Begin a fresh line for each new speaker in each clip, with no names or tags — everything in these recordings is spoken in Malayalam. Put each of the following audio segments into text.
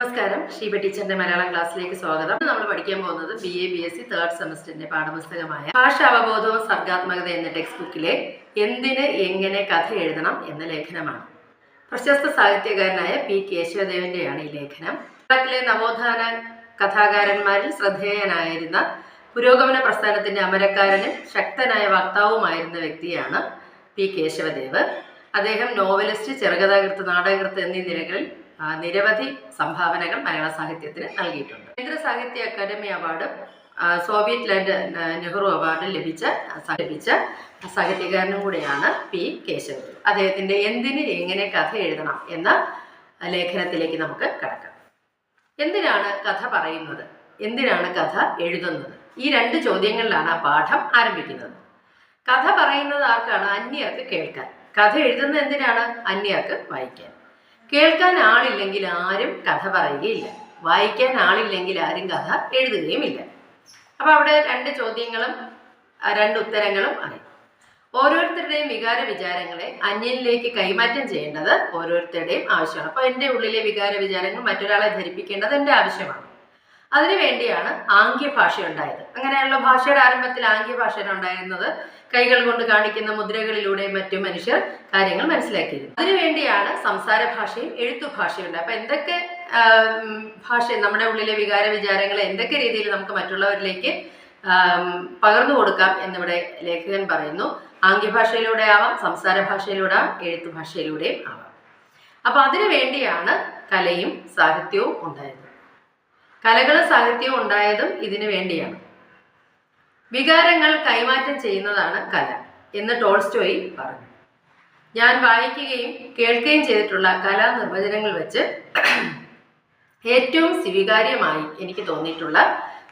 നമസ്കാരം. ഷീബ ടീച്ചറിന്റെ മലയാളം ക്ലാസ്സിലേക്ക് സ്വാഗതം. നമ്മൾ പഠിക്കാൻ പോകുന്നത് B A B S C third സെമസ്റ്ററിന്റെ പാഠപുസ്തകമായ ഭാഷ അവബോധവും സർഗാത്മകത എന്ന ടെക്സ്റ്റ് ബുക്കിലെ എന്തിന് എങ്ങനെ കഥ എഴുതണം എന്ന ലേഖനമാണ്. പ്രശസ്ത സാഹിത്യകാരനായ പി കേശവദേവന്റെയാണ് ഈ ലേഖനം. കേരളത്തിലെ നവോത്ഥാന കഥാകാരന്മാരിൽ ശ്രദ്ധേയനായിരുന്ന പുരോഗമന പ്രസ്ഥാനത്തിന്റെ അമരക്കാരനും ശക്തനായ വക്താവുമായിരുന്ന വ്യക്തിയാണ് പി കേശവദേവ്. അദ്ദേഹം നോവലിസ്റ്റ് ചെറുകഥാകൃത്ത് നാടകകൃത്ത് എന്നീ നിലകളിൽ നിരവധി സംഭാവനകൾ മലയാള സാഹിത്യത്തിന് നൽകിയിട്ടുണ്ട്. കേന്ദ്ര സാഹിത്യ അക്കാദമി അവാർഡും സോവിയറ്റ് ലാൻഡ് നെഹ്റു അവാർഡ് ലഭിച്ച ലഭിച്ച സാഹിത്യകാരനും കൂടെയാണ് പി. കേശവൻ. അദ്ദേഹത്തിന്റെ എന്തിന് എങ്ങനെ കഥ എഴുതണം എന്ന ലേഖനത്തിലേക്ക് നമുക്ക് കടക്കാം. എന്തിനാണ് കഥ പറയുന്നത്? എന്തിനാണ് കഥ എഴുതുന്നത്? ഈ രണ്ട് ചോദ്യങ്ങളിലാണ് ആ പാഠം ആരംഭിക്കുന്നത്. കഥ പറയുന്നത് ആർക്കാണ്? അന്യർക്ക് കേൾക്കാൻ. കഥ എഴുതുന്നത് എന്തിനാണ്? അന്യർക്ക് വായിക്കാൻ. കേൾക്കാൻ ആളില്ലെങ്കിൽ ആരും കഥ പറയുകയില്ല. വായിക്കാൻ ആളില്ലെങ്കിൽ ആരും കഥ എഴുതുകയുമില്ല. അപ്പൊ അവിടെ രണ്ട് ചോദ്യങ്ങളും രണ്ട് ഉത്തരങ്ങളും ആയി ഓരോരുത്തരുടെയും വികാര വിചാരങ്ങളെ അന്യനിലേക്ക് കൈമാറ്റം ചെയ്യേണ്ടത് ഓരോരുത്തരുടെയും ആവശ്യമാണ്. അപ്പൊ എന്റെ ഉള്ളിലെ വികാര വിചാരങ്ങൾ മറ്റൊരാളെ ധരിപ്പിക്കേണ്ടത് എന്റെ ആവശ്യമാണ്. അതിനുവേണ്ടിയാണ് ആംഗ്യഭാഷ ഉണ്ടായത് അങ്ങനെയുള്ള ഭാഷയുടെ ആരംഭത്തിൽ ആംഗ്യഭാഷ ഉണ്ടായിരുന്നത്. കൈകൾ കൊണ്ട് കാണിക്കുന്ന മുദ്രകളിലൂടെ മറ്റു മനുഷ്യർ കാര്യങ്ങൾ മനസ്സിലാക്കിയിരുന്നു. അതിനുവേണ്ടിയാണ് സംസാര ഭാഷയും എഴുത്തു ഭാഷയും ഉണ്ട്. അപ്പൊ എന്തൊക്കെ ഭാഷ നമ്മുടെ ഉള്ളിലെ വികാര വിചാരങ്ങളെ എന്തൊക്കെ രീതിയിൽ നമുക്ക് മറ്റുള്ളവരിലേക്ക് പകർന്നു കൊടുക്കാം എന്നിവിടെ ലേഖകൻ പറയുന്നു. ആംഗ്യഭാഷയിലൂടെ ആവാം സംസാര ഭാഷയിലൂടെ ആവാം എഴുത്തു ഭാഷയിലൂടെയും ആവാം. അപ്പൊ അതിനു വേണ്ടിയാണ് കലയും സാഹിത്യവും ഉണ്ടായത്. കലകളും സാഹിത്യവും ഉണ്ടായതും ഇതിനു വേണ്ടിയാണ്. വികാരങ്ങൾ കൈമാറ്റം ചെയ്യുന്നതാണ് കല എന്ന് ടോൾസ്റ്റോയി പറഞ്ഞു. ഞാൻ വായിക്കുകയും കേൾക്കുകയും ചെയ്തിട്ടുള്ള കലാ നിർവചനങ്ങൾ വെച്ച് ഏറ്റവും സ്വീകാര്യമായി എനിക്ക് തോന്നിയിട്ടുള്ള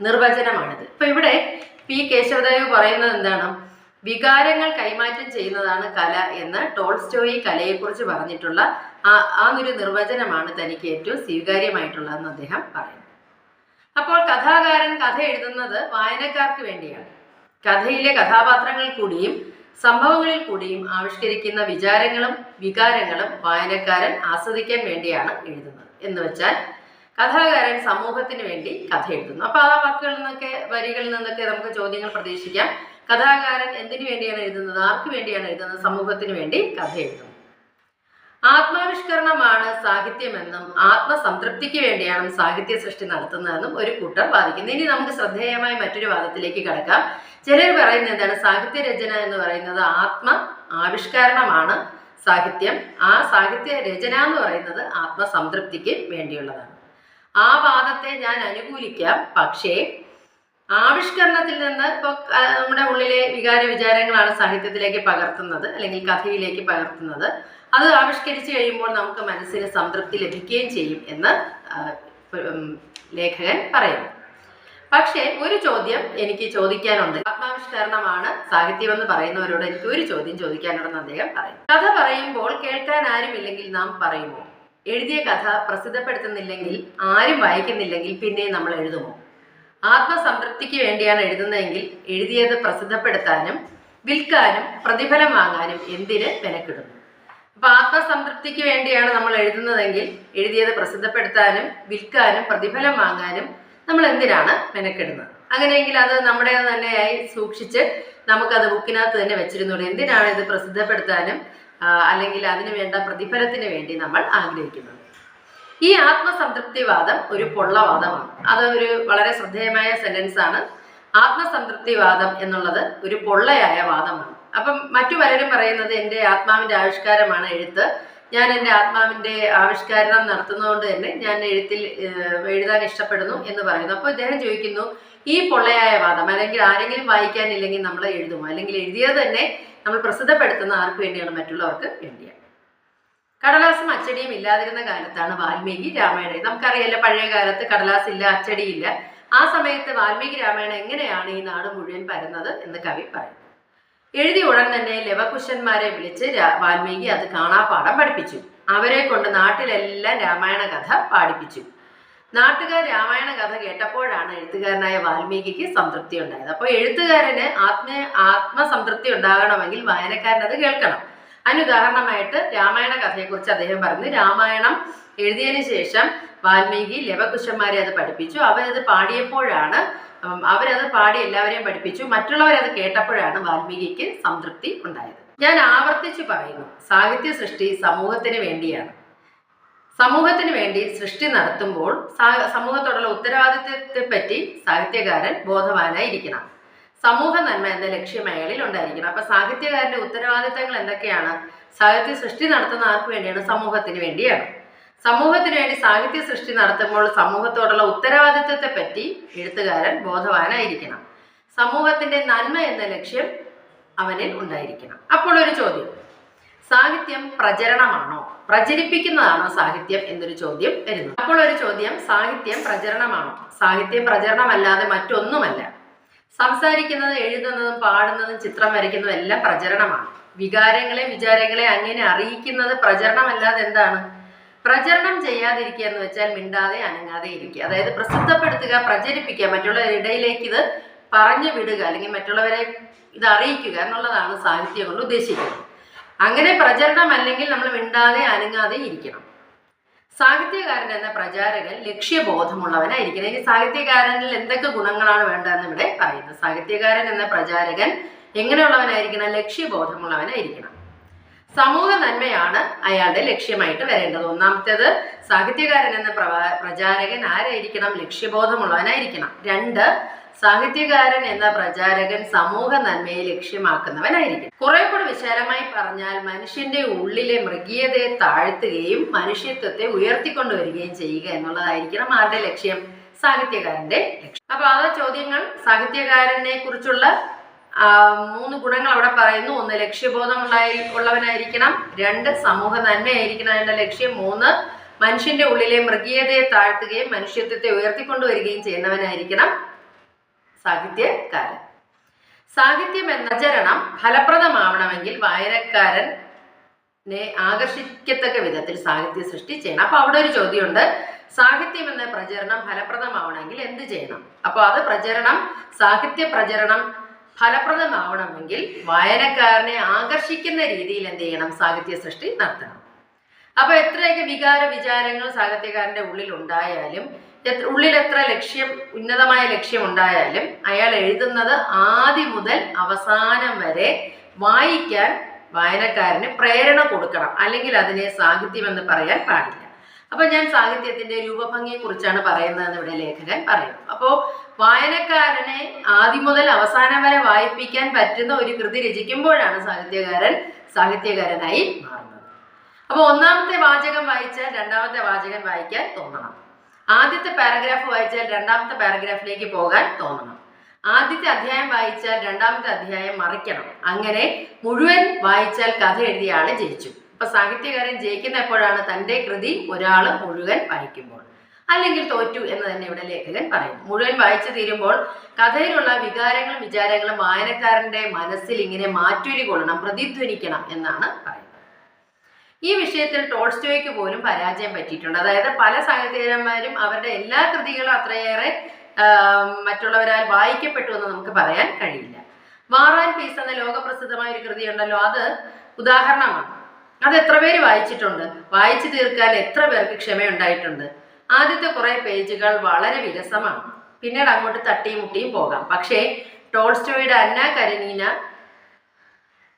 നിർവചനമാണിത്. ഇപ്പൊ ഇവിടെ പി കേശവദേവ് പറയുന്നത് എന്താണ്? വികാരങ്ങൾ കൈമാറ്റം ചെയ്യുന്നതാണ് കല എന്ന് ടോൾസ്റ്റോയി കലയെക്കുറിച്ച് പറഞ്ഞിട്ടുള്ള ആ ആ ഒരു നിർവചനമാണ് തനിക്ക് ഏറ്റവും സ്വീകാര്യമായിട്ടുള്ളതെന്ന് അദ്ദേഹം പറയുന്നു. അപ്പോൾ കഥാകാരൻ കഥ എഴുതുന്നത് വായനക്കാർക്ക് വേണ്ടിയാണ്. കഥയിലെ കഥാപാത്രങ്ങൾ കൂടിയും സംഭവങ്ങളിൽ കൂടിയും ആവിഷ്കരിക്കുന്ന വിചാരങ്ങളും വികാരങ്ങളും വായനക്കാരൻ ആസ്വദിക്കാൻ വേണ്ടിയാണ് എഴുതുന്നത്. എന്ന് വെച്ചാൽ കഥാകാരൻ സമൂഹത്തിന് വേണ്ടി കഥ എഴുതുന്നു. അപ്പൊ ആ വാക്കുകളിൽ നിന്നൊക്കെ വരികളിൽ നിന്നൊക്കെ നമുക്ക് ചോദ്യങ്ങൾ പ്രതീക്ഷിക്കാം. കഥാകാരൻ എന്തിനു വേണ്ടിയാണ് എഴുതുന്നത്? ആർക്ക് വേണ്ടിയാണ് എഴുതുന്നത്? സമൂഹത്തിന് വേണ്ടി കഥ എഴുതുന്നു. ആത്മാവിഷ്കരണമാണ് സാഹിത്യമെന്നും ആത്മസംതൃപ്തിക്ക് വേണ്ടിയാണ് സാഹിത്യ സൃഷ്ടി നടത്തുന്നതെന്നും ഒരു കൂട്ടർ വാദിക്കുന്നു. ഇനി നമുക്ക് ശ്രദ്ധേയമായ മറ്റൊരു വാദത്തിലേക്ക് കടക്കാം. ചിലർ പറയുന്നത് എന്താണ്? സാഹിത്യ രചന എന്ന് പറയുന്നത് ആത്മ ആവിഷ്കരണമാണ് സാഹിത്യം. ആ സാഹിത്യ രചന എന്ന് പറയുന്നത് ആത്മസംതൃപ്തിക്ക് വേണ്ടിയുള്ളതാണ്. ആ വാദത്തെ ഞാൻ അനുകൂലിക്കാം. പക്ഷേ ആവിഷ്കരണത്തിൽ നിന്ന് ഇപ്പോൾ നമ്മുടെ ഉള്ളിലെ വികാര വിചാരങ്ങളാണ് സാഹിത്യത്തിലേക്ക് പകർത്തുന്നത് അല്ലെങ്കിൽ കഥയിലേക്ക് പകർത്തുന്നത്. അത് ആവിഷ്കരിച്ചു കഴിയുമ്പോൾ നമുക്ക് മനസ്സിന് സംതൃപ്തി ലഭിക്കുകയും ചെയ്യും എന്ന് ലേഖകൻ പറയുന്നു. പക്ഷേ ഒരു ചോദ്യം എനിക്ക് ചോദിക്കാനുണ്ട്. ആത്മാവിഷ്കരണമാണ് സാഹിത്യം എന്ന് പറയുന്നവരോട് എനിക്ക് ഒരു ചോദ്യം ചോദിക്കാനുണ്ടെന്ന് അദ്ദേഹം പറയും കഥ പറയുമ്പോൾ കേൾക്കാൻ ആരുമില്ലെങ്കിൽ നാം പറയുമോ? എഴുതിയ കഥ പ്രസിദ്ധപ്പെടുത്തുന്നില്ലെങ്കിൽ ആരും വായിക്കുന്നില്ലെങ്കിൽ പിന്നെ നമ്മൾ എഴുതുമോ? ആത്മസംതൃപ്തിക്ക് വേണ്ടിയാണ് എഴുതുന്നതെങ്കിൽ എഴുതിയത് പ്രസിദ്ധപ്പെടുത്താനും വിൽക്കാനും പ്രതിഫലം വാങ്ങാനും എന്തിന് മെനക്കിടുന്നു അപ്പൊ ആത്മസംതൃപ്തിക്ക് വേണ്ടിയാണ് നമ്മൾ എഴുതുന്നതെങ്കിൽ എഴുതിയത് പ്രസിദ്ധപ്പെടുത്താനും വിൽക്കാനും പ്രതിഫലം വാങ്ങാനും നമ്മൾ എന്തിനാണ് മെനക്കെടുന്നത്? അങ്ങനെയെങ്കിൽ അത് നമ്മുടെ തന്നെയായി സൂക്ഷിച്ച് നമുക്കത് ബുക്കിനകത്ത് തന്നെ വെച്ചിരുന്നൂടെ? എന്തിനാണ് ഇത് പ്രസിദ്ധപ്പെടുത്താനും അല്ലെങ്കിൽ അതിനു വേണ്ട പ്രതിഫലത്തിന് വേണ്ടി നമ്മൾ ആഗ്രഹിക്കുന്നത്? ഈ ആത്മസംതൃപ്തിവാദം ഒരു പൊള്ളവാദമാണ്. അത് ഒരു വളരെ ശ്രദ്ധേയമായ സെന്റൻസ് ആണ്. ആത്മസംതൃപ്തിവാദം എന്നുള്ളത് ഒരു പൊള്ളയായ വാദമാണ്. അപ്പം മറ്റു പലരും പറയുന്നത് എന്റെ ആത്മാവിന്റെ ആവിഷ്കാരമാണ് എഴുത്ത്. ഞാൻ എന്റെ ആത്മാവിന്റെ ആവിഷ്കാരം നടത്തുന്നതുകൊണ്ട് തന്നെ ഞാൻ എഴുത്തിൽ എഴുതാൻ ഇഷ്ടപ്പെടുന്നു എന്ന് പറയുന്നു. അപ്പോൾ ഇദ്ദേഹം ചോദിക്കുന്നു ഈ പൊള്ളയായ വാദം അല്ലെങ്കിൽ ആരെങ്കിലും വായിക്കാനില്ലെങ്കിൽ നമ്മൾ എഴുതുമോ? അല്ലെങ്കിൽ എഴുതിയത് തന്നെ നമ്മൾ പ്രസിദ്ധപ്പെടുത്തുന്ന ആർക്ക് വേണ്ടിയാണ് മറ്റുള്ളവർക്ക് വേണ്ടിയാണ് കടലാസും അച്ചടിയും ഇല്ലാതിരുന്ന കാലത്താണ് വാൽമീകി രാമായണം നമുക്കറിയാലോ പഴയ കാലത്ത് കടലാസ് ഇല്ല അച്ചടിയില്ല ആ സമയത്ത് വാൽമീകി രാമായണം എങ്ങനെയാണ് ഈ നാട് മുഴുവൻ പരന്നത് എന്ന് കവി പറയും എഴുതി ഉടൻ തന്നെ ലവകുശന്മാരെ വിളിച്ച് വാൽമീകി അത് കാണാപ്പാഠം പഠിപ്പിച്ചു. അവരെ കൊണ്ട് നാട്ടിലെല്ലാം രാമായണ കഥ പാടിപ്പിച്ചു. നാട്ടുകാർ രാമായണ കഥ കേട്ടപ്പോഴാണ് എഴുത്തുകാരനായ വാൽമീകിക്ക് സംതൃപ്തി ഉണ്ടായത്. അപ്പോൾ എഴുത്തുകാരന് ആത്മ ആത്മസംതൃപ്തി ഉണ്ടാകണമെങ്കിൽ വായനക്കാരൻ അത് കേൾക്കണം. അതിനുദാഹരണമായിട്ട് രാമായണ കഥയെക്കുറിച്ച് അദ്ദേഹം പറഞ്ഞു രാമായണം എഴുതിയതിനു ശേഷം വാൽമീകി ലവകുശന്മാരെ അത് പഠിപ്പിച്ചു. അവരത് പാടിയപ്പോഴാണ് അവരത് പാടി എല്ലാവരെയും പഠിപ്പിച്ചു. മറ്റുള്ളവരത് കേട്ടപ്പോഴാണ് വാൽമീകിക്ക് സംതൃപ്തി ഉണ്ടായത്. ഞാൻ ആവർത്തിച്ച് പറയുന്നു സാഹിത്യ സൃഷ്ടി സമൂഹത്തിന് വേണ്ടിയാണ്. സമൂഹത്തിന് വേണ്ടി സൃഷ്ടി നടത്തുമ്പോൾ സമൂഹത്തോടുള്ള ഉത്തരവാദിത്വത്തെ പറ്റി സാഹിത്യകാരൻ ബോധവാനായിരിക്കണം. സമൂഹ നന്മ എന്ന ലക്ഷ്യം അയാളിൽ ഉണ്ടായിരിക്കണം. അപ്പൊ സാഹിത്യകാരന്റെ ഉത്തരവാദിത്തങ്ങൾ എന്തൊക്കെയാണ്? സാഹിത്യ സൃഷ്ടി നടത്തുന്ന ആർക്ക് വേണ്ടിയാണ്? സമൂഹത്തിന് വേണ്ടിയാണ്. സമൂഹത്തിന് വേണ്ടി സാഹിത്യ സൃഷ്ടി നടത്തുമ്പോൾ സമൂഹത്തോടുള്ള ഉത്തരവാദിത്വത്തെ പറ്റി എഴുത്തുകാരൻ ബോധവാനായിരിക്കണം. സമൂഹത്തിന്റെ നന്മ എന്ന ലക്ഷ്യം അവനിൽ ഉണ്ടായിരിക്കണം. അപ്പോൾ ഒരു ചോദ്യം. സാഹിത്യം പ്രചരണമാണോ? പ്രചരിപ്പിക്കുന്നതാണോ സാഹിത്യം എന്നൊരു ചോദ്യം വരുന്നു. അപ്പോൾ ഒരു ചോദ്യം സാഹിത്യം പ്രചരണമാണോ? സാഹിത്യം പ്രചരണമല്ലാതെ മറ്റൊന്നുമല്ല. സംസാരിക്കുന്നത് എഴുതുന്നതും പാടുന്നതും ചിത്രം വരയ്ക്കുന്നതും എല്ലാം പ്രചരണമാണ്. വികാരങ്ങളെ വിചാരങ്ങളെ അങ്ങനെ അറിയിക്കുന്നത് പ്രചരണമല്ലാതെ എന്താണ്? പ്രചരണം ചെയ്യാതിരിക്കുക എന്ന് വെച്ചാൽ മിണ്ടാതെ അനങ്ങാതെ ഇരിക്കുക. അതായത് പ്രസിദ്ധപ്പെടുത്തുക പ്രചരിപ്പിക്കുക മറ്റുള്ളവരുടെ ഇടയിലേക്ക് ഇത് പറഞ്ഞു വിടുക അല്ലെങ്കിൽ മറ്റുള്ളവരെ ഇത് അറിയിക്കുക എന്നുള്ളതാണ് സാഹിത്യം കൊണ്ട് ഉദ്ദേശിക്കുന്നത്. അങ്ങനെ പ്രചരണം അല്ലെങ്കിൽ നമ്മൾ മിണ്ടാതെ അനങ്ങാതെ ഇരിക്കണം. സാഹിത്യകാരൻ എന്ന പ്രചാരകൻ ലക്ഷ്യബോധമുള്ളവനായിരിക്കണം. ഇനി സാഹിത്യകാരനിൽ എന്തൊക്കെ ഗുണങ്ങളാണ് വേണ്ടതെന്ന് ഇവിടെ പറയുന്നത് സാഹിത്യകാരൻ എന്ന പ്രചാരകൻ എങ്ങനെയുള്ളവനായിരിക്കണം? ലക്ഷ്യബോധമുള്ളവനായിരിക്കണം. സമൂഹ നന്മയാണ് അയാളുടെ ലക്ഷ്യമായിട്ട് വരേണ്ടത്. ഒന്നാമത്തേത് സാഹിത്യകാരൻ എന്ന പ്രചാരകൻ ആരായിരിക്കണം? ലക്ഷ്യബോധമുള്ളവനായിരിക്കണം. രണ്ട് സാഹിത്യകാരൻ എന്ന പ്രചാരകൻ സമൂഹ നന്മയെ ലക്ഷ്യമാക്കുന്നവനായിരിക്കും കുറെ കൂടെ വിശാലമായി പറഞ്ഞാൽ മനുഷ്യന്റെ ഉള്ളിലെ മൃഗീയതയെ താഴ്ത്തുകയും മനുഷ്യത്വത്തെ ഉയർത്തിക്കൊണ്ടുവരികയും ചെയ്യുക എന്നുള്ളതായിരിക്കണം ആരുടെ ലക്ഷ്യം? സാഹിത്യകാരന്റെ ലക്ഷ്യം. അപ്പൊ ആ ചോദ്യങ്ങൾ സാഹിത്യകാരനെ കുറിച്ചുള്ള മൂന്ന് ഗുണങ്ങൾ അവിടെ പറയുന്നു. ഒന്ന് ലക്ഷ്യബോധം ഉണ്ടായി ഉള്ളവനായിരിക്കണം. രണ്ട് സമൂഹ നന്മയായിരിക്കണം അതിന്റെ ലക്ഷ്യം. മൂന്ന് മനുഷ്യന്റെ ഉള്ളിലെ മൃഗീയതയെ താഴ്ത്തുകയും മനുഷ്യത്വത്തെ ഉയർത്തിക്കൊണ്ടുവരികയും ചെയ്യുന്നവനായിരിക്കണം. സാഹിത്യകാരൻ. സാഹിത്യം എന്ന ചരണം ഫലപ്രദമാവണമെങ്കിൽ വായനക്കാരൻ ആകർഷിക്കത്തക്ക വിധത്തിൽ സാഹിത്യ സൃഷ്ടി ചെയ്യണം. അപ്പൊ അവിടെ ഒരു ചോദ്യമുണ്ട്. സാഹിത്യം എന്ന പ്രചരണം ഫലപ്രദമാവണമെങ്കിൽ എന്ത് ചെയ്യണം? അപ്പൊ അത് പ്രചരണം സാഹിത്യ പ്രചരണം ഫലപ്രദമാവണമെങ്കിൽ വായനക്കാരനെ ആകർഷിക്കുന്ന രീതിയിൽ എന്ത് ചെയ്യണം? സാഹിത്യ സൃഷ്ടി നടത്തണം. അപ്പൊ എത്രയൊക്കെ വികാര വിചാരങ്ങൾ സാഹിത്യകാരന്റെ ഉള്ളിൽ ഉണ്ടായാലും ഉള്ളിൽ എത്ര ലക്ഷ്യം ഉന്നതമായ ലക്ഷ്യം ഉണ്ടായാലും അയാൾ എഴുതുന്നത് ആദ്യം മുതൽ അവസാനം വരെ വായിക്കാൻ വായനക്കാരന് പ്രേരണ കൊടുക്കണം. അല്ലെങ്കിൽ അതിനെ സാഹിത്യം എന്ന് പറയാൻ പാടില്ല. അപ്പൊ ഞാൻ സാഹിത്യത്തിന്റെ രൂപഭംഗിയെ കുറിച്ചാണ് പറയുന്നതെന്ന് ഇവിടെ ലേഖകൻ പറയുന്നു. അപ്പോ വായനക്കാരനെ ആദ്യം മുതൽ അവസാനം വരെ വായിപ്പിക്കാൻ പറ്റുന്ന ഒരു കൃതി രചിക്കുമ്പോഴാണ് സാഹിത്യകാരൻ സാഹിത്യകാരനായി മാറുന്നത്. അപ്പൊ ഒന്നാമത്തെ വാചകം വായിച്ചാൽ രണ്ടാമത്തെ വാചകം വായിക്കാൻ തോന്നണം. ആദ്യത്തെ പാരഗ്രാഫ് വായിച്ചാൽ രണ്ടാമത്തെ പാരഗ്രാഫിലേക്ക് പോകാൻ തോന്നണം. ആദ്യത്തെ അധ്യായം വായിച്ചാൽ രണ്ടാമത്തെ അധ്യായം മറിക്കണം. അങ്ങനെ മുഴുവൻ വായിച്ചാൽ കഥ എഴുതിയ ആൾ ജയിച്ചു. അപ്പൊ സാഹിത്യകാരൻ ജയിക്കുന്ന എപ്പോഴാണ് തന്റെ കൃതി ഒരാൾ മുഴുവൻ വായിക്കുമ്പോൾ. അല്ലെങ്കിൽ തോറ്റു എന്ന് തന്നെ ഇവിടെ ലേഖകൻ പറയുന്നു. മുഴുവൻ വായിച്ചു തീരുമ്പോൾ കഥയിലുള്ള വികാരങ്ങളും വിചാരങ്ങളും വായനക്കാരന്റെ മനസ്സിൽ ഇങ്ങനെ മാറ്റൊലി കൊള്ളണം പ്രതിധ്വനിക്കണം എന്നാണ് പറയുന്നത്. ഈ വിഷയത്തിൽ ടോൾസ്റ്റോയ്ക്ക് പോലും പരാജയം പറ്റിയിട്ടുണ്ട്. അതായത് പല സാഹിത്യകാരന്മാരും അവരുടെ എല്ലാ കൃതികളും അത്രയേറെ മറ്റുള്ളവരാൽ വായിക്കപ്പെട്ടു എന്ന് നമുക്ക് പറയാൻ കഴിയില്ല. വാറാൻ പീസ് എന്ന ലോകപ്രസിദ്ധമായ ഒരു കൃതിയുണ്ടല്ലോ അത് ഉദാഹരണമാണ്. അത് എത്ര പേര് വായിച്ചിട്ടുണ്ട്? വായിച്ചു തീർക്കാൻ എത്ര പേർക്ക് ക്ഷമയുണ്ടായിട്ടുണ്ട്? ആദ്യത്തെ കുറെ പേജുകൾ വളരെ വിരസമാണ്. പിന്നീട് അങ്ങോട്ട് തട്ടിയും മുട്ടിയും പോകാം. പക്ഷേ ടോൾസ്റ്റോയുടെ അന്ന കരനീന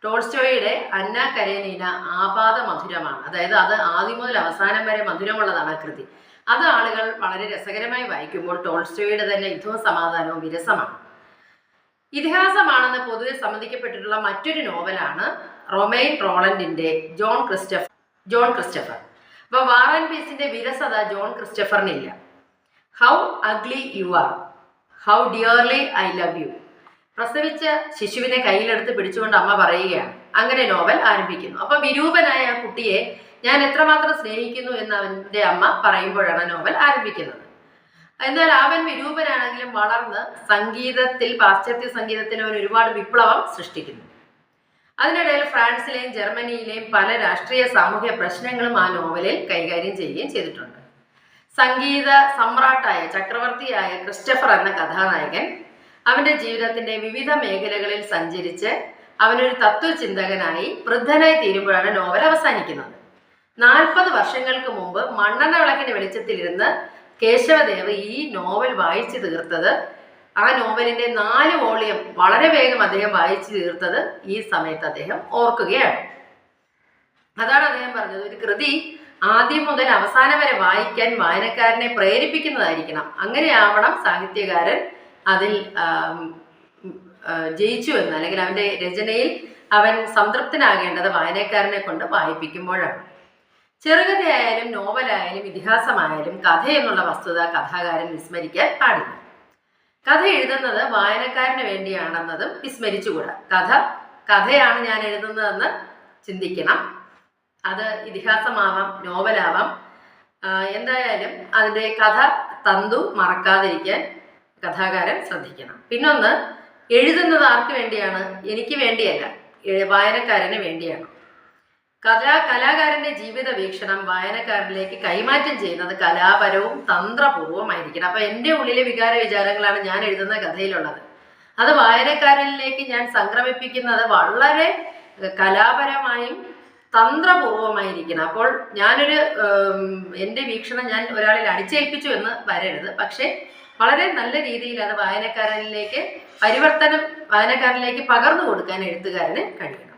ടോൾസ്റ്റോയുടെ അന്ന കരേനീന ആപാത മധുരമാണ്. അതായത് അത് ആദ്യം മുതൽ അവസാനം വരെ മധുരമുള്ളതാണ് കൃതി. അത് ആളുകൾ വളരെ രസകരമായി വായിക്കുമ്പോൾ ടോൾസ്റ്റോയുടെ തന്നെ യുദ്ധവും സമാധാനവും വിരസമാണ്. ഇതിഹാസമാണെന്ന് പൊതുവെ സമ്മതിക്കപ്പെട്ടിട്ടുള്ള മറ്റൊരു നോവലാണ് റൊമൈൻ റോളൻഡിന്റെ ജോൺ ക്രിസ്റ്റഫർ ജോൺ ക്രിസ്റ്റഫർ. അപ്പൊ വാറൻ പീസിന്റെ വിരസത John ക്രിസ്റ്റഫറിനില്ല. How ugly you are how dearly I love you. പ്രസവിച്ച ശിശുവിനെ കയ്യിലെടുത്ത് പിടിച്ചുകൊണ്ട് അമ്മ പറയുകയാണ്. അങ്ങനെ നോവൽ ആരംഭിക്കുന്നു. അപ്പൊ വിരൂപനായ ആ കുട്ടിയെ ഞാൻ എത്രമാത്രം സ്നേഹിക്കുന്നു എന്ന് അവന്റെ അമ്മ പറയുമ്പോഴാണ് നോവൽ ആരംഭിക്കുന്നത്. എന്നാൽ അവൻ വിരൂപനാണെങ്കിലും വളർന്ന് സംഗീതത്തിൽ പാശ്ചാത്യ സംഗീതത്തിൽ അവൻ ഒരുപാട് വിപ്ലവം സൃഷ്ടിക്കുന്നു. അതിനിടയിൽ ഫ്രാൻസിലെയും ജർമ്മനിയിലെയും പല രാഷ്ട്രീയ സാമൂഹ്യ പ്രശ്നങ്ങളും ആ നോവലിൽ കൈകാര്യം ചെയ്യുകയും ചെയ്തിട്ടുണ്ട്. സംഗീത സമ്രാട്ടായ ചക്രവർത്തിയായ ക്രിസ്റ്റഫർ എന്ന കഥാനായകൻ അവന്റെ ജീവിതത്തിന്റെ വിവിധ മേഖലകളിൽ സഞ്ചരിച്ച് അവനൊരു തത്വചിന്തകനായി വൃദ്ധനായി തീരുമ്പോഴാണ് നോവൽ അവസാനിക്കുന്നത്. നാൽപ്പത് വർഷങ്ങൾക്ക് മുമ്പ് മണ്ണെണ്ണ വിളക്കിന്റെ വെളിച്ചത്തിലിരുന്ന് കേശവദേവ് ഈ നോവൽ വായിച്ചു തീർത്തത്. ആ നോവലിന്റെ നാല് വോളിയം വളരെ വേഗം അദ്ദേഹം വായിച്ചു തീർത്തത് ഈ സമയത്ത് അദ്ദേഹം ഓർക്കുകയാണ്. അതാണ് അദ്ദേഹം പറഞ്ഞത്. ഒരു കൃതി ആദ്യം മുതൽ അവസാനം വരെ വായിക്കാൻ വായനക്കാരനെ പ്രേരിപ്പിക്കുന്നതായിരിക്കണം. അങ്ങനെയാവണം സാഹിത്യകാരൻ അതിൽ ജയിച്ചു എന്ന്. അല്ലെങ്കിൽ അവന്റെ രചനയിൽ അവൻ സംതൃപ്തനാകേണ്ടത് വായനക്കാരനെ കൊണ്ട് വായിപ്പിക്കുമ്പോഴാണ്. ചെറുകഥയായാലും നോവലായാലും ഇതിഹാസമായാലും കഥ എന്നുള്ള വസ്തുത കഥാകാരൻ വിസ്മരിക്കാൻ പാടില്ല. കഥ എഴുതുന്നത് വായനക്കാരന് വേണ്ടിയാണെന്നതും വിസ്മരിച്ചുകൂടാ. കഥ കഥയാണ് ഞാൻ എഴുതുന്നതെന്ന് ചിന്തിക്കണം. അത് ഇതിഹാസമാവാം നോവലാവാം. എന്തായാലും അതിന്റെ കഥ തന്തു മറക്കാതിരിക്കാൻ കഥാകാരൻ ശ്രദ്ധിക്കണം. പിന്നൊന്ന് എഴുതുന്നത് ആർക്ക് വേണ്ടിയാണ്? എനിക്ക് വേണ്ടിയല്ല. വായനക്കാരന് വേണ്ടിയാണ്. കലാ കലാകാരന്റെ ജീവിത വീക്ഷണം വായനക്കാരനിലേക്ക് കൈമാറ്റം ചെയ്യുന്നത് കലാപരവും തന്ത്രപൂർവമായിരിക്കണം. അപ്പൊ എന്റെ ഉള്ളിലെ വികാര വിചാരങ്ങളാണ് ഞാൻ എഴുതുന്ന കഥയിലുള്ളത്. അത് വായനക്കാരനിലേക്ക് ഞാൻ സംക്രമിപ്പിക്കുന്നത് വളരെ കലാപരമായും തന്ത്രപൂർവമായിരിക്കണം. അപ്പോൾ ഞാനൊരു എന്റെ വീക്ഷണം ഞാൻ ഒരാളിൽ അടിച്ചേൽപ്പിച്ചു എന്ന് വരരുത്. പക്ഷേ വളരെ നല്ല രീതിയിൽ അത് വായനക്കാരനിലേക്ക് പരിവർത്തനം വായനക്കാരനിലേക്ക് പകർന്നു കൊടുക്കാൻ എഴുത്തുകാരന് കഴിയണം.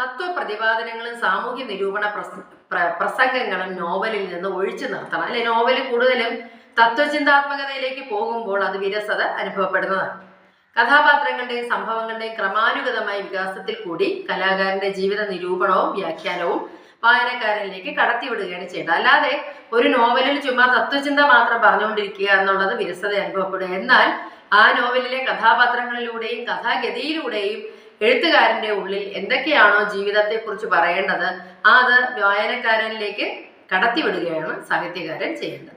തത്വ പ്രതിപാദനങ്ങളും സാമൂഹ്യ നിരൂപണ പ്രസ- പ്ര- പ്രസംഗങ്ങളും നോവലിൽ നിന്ന് ഒഴിച്ചു നിർത്തണം. അല്ലെ? നോവൽ കൂടുതലും തത്വചിന്താത്മകതയിലേക്ക് പോകുമ്പോൾ അത് വിരസത അനുഭവപ്പെടുന്നതാണ്. കഥാപാത്രങ്ങളുടെയും സംഭവങ്ങളുടെയും ക്രമാനുഗതമായ വികാസത്തിൽ കൂടി കലാകാരന്റെ ജീവിത നിരൂപണവും വ്യാഖ്യാനവും വായനക്കാരനിലേക്ക് കടത്തിവിടുകയാണ് ചെയ്യേണ്ടത് അല്ലാതെ ഒരു നോവലിൽ ചുമ്മാ തത്വചിന്ത മാത്രം പറഞ്ഞുകൊണ്ടിരിക്കുക എന്നുള്ളത് വിരസത അനുഭവപ്പെടുക എന്നാൽ ആ നോവലിലെ കഥാപാത്രങ്ങളിലൂടെയും കഥാഗതിയിലൂടെയും എഴുത്തുകാരന്റെ ഉള്ളിൽ എന്തൊക്കെയാണോ ജീവിതത്തെക്കുറിച്ച് പറയേണ്ടത് അത് വായനക്കാരനിലേക്ക് കടത്തിവിടുകയാണ് സാഹിത്യകാരൻ ചെയ്യേണ്ടത്.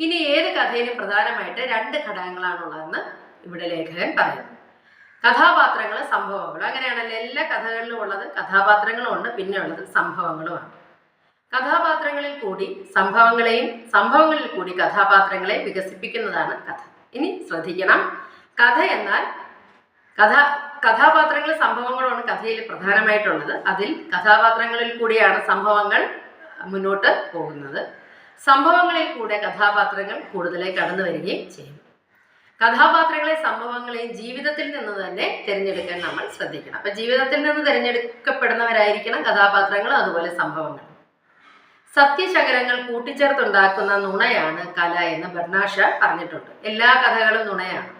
ഇനി ഏത് കഥയിലും പ്രധാനമായിട്ട് രണ്ട് ഘടകങ്ങളാണുള്ളതെന്ന് ഇവിടെ ലേഖകൻ പറയുന്നു. കഥാപാത്രങ്ങൾ സംഭവങ്ങൾ അങ്ങനെയാണല്ലോ എല്ലാ കഥകളിലും ഉള്ളത്. കഥാപാത്രങ്ങളും ഉണ്ട് പിന്നെ ഉള്ളത് സംഭവങ്ങളുമാണ്. കഥാപാത്രങ്ങളിൽ കൂടി സംഭവങ്ങളെയും സംഭവങ്ങളിൽ കൂടി കഥാപാത്രങ്ങളെ വികസിപ്പിക്കുന്നതാണ് കഥ. ഇനി ശ്രദ്ധിക്കണം. കഥ എന്നാൽ കഥ കഥാപാത്രങ്ങൾ സംഭവങ്ങളുമാണ് കഥയിൽ പ്രധാനമായിട്ടുള്ളത്. അതിൽ കഥാപാത്രങ്ങളിൽ കൂടിയാണ് സംഭവങ്ങൾ മുന്നോട്ട് പോകുന്നത്. സംഭവങ്ങളിൽ കൂടെ കഥാപാത്രങ്ങൾ കൂടുതലായി കടന്നു വരികയും ചെയ്യും. കഥാപാത്രങ്ങളെ സംഭവങ്ങളെയും ജീവിതത്തിൽ നിന്ന് തന്നെ തിരഞ്ഞെടുക്കാൻ നമ്മൾ ശ്രദ്ധിക്കണം. അപ്പൊ ജീവിതത്തിൽ നിന്ന് തിരഞ്ഞെടുക്കപ്പെടുന്നവരായിരിക്കണം കഥാപാത്രങ്ങൾ അതുപോലെ സംഭവങ്ങൾ. സത്യശകലങ്ങൾ കൂട്ടിച്ചേർത്തുണ്ടാക്കുന്ന നുണയാണ് കല എന്ന് ബർണാഷ പറഞ്ഞിട്ടുണ്ട്. എല്ലാ കഥകളും നുണയാണ്.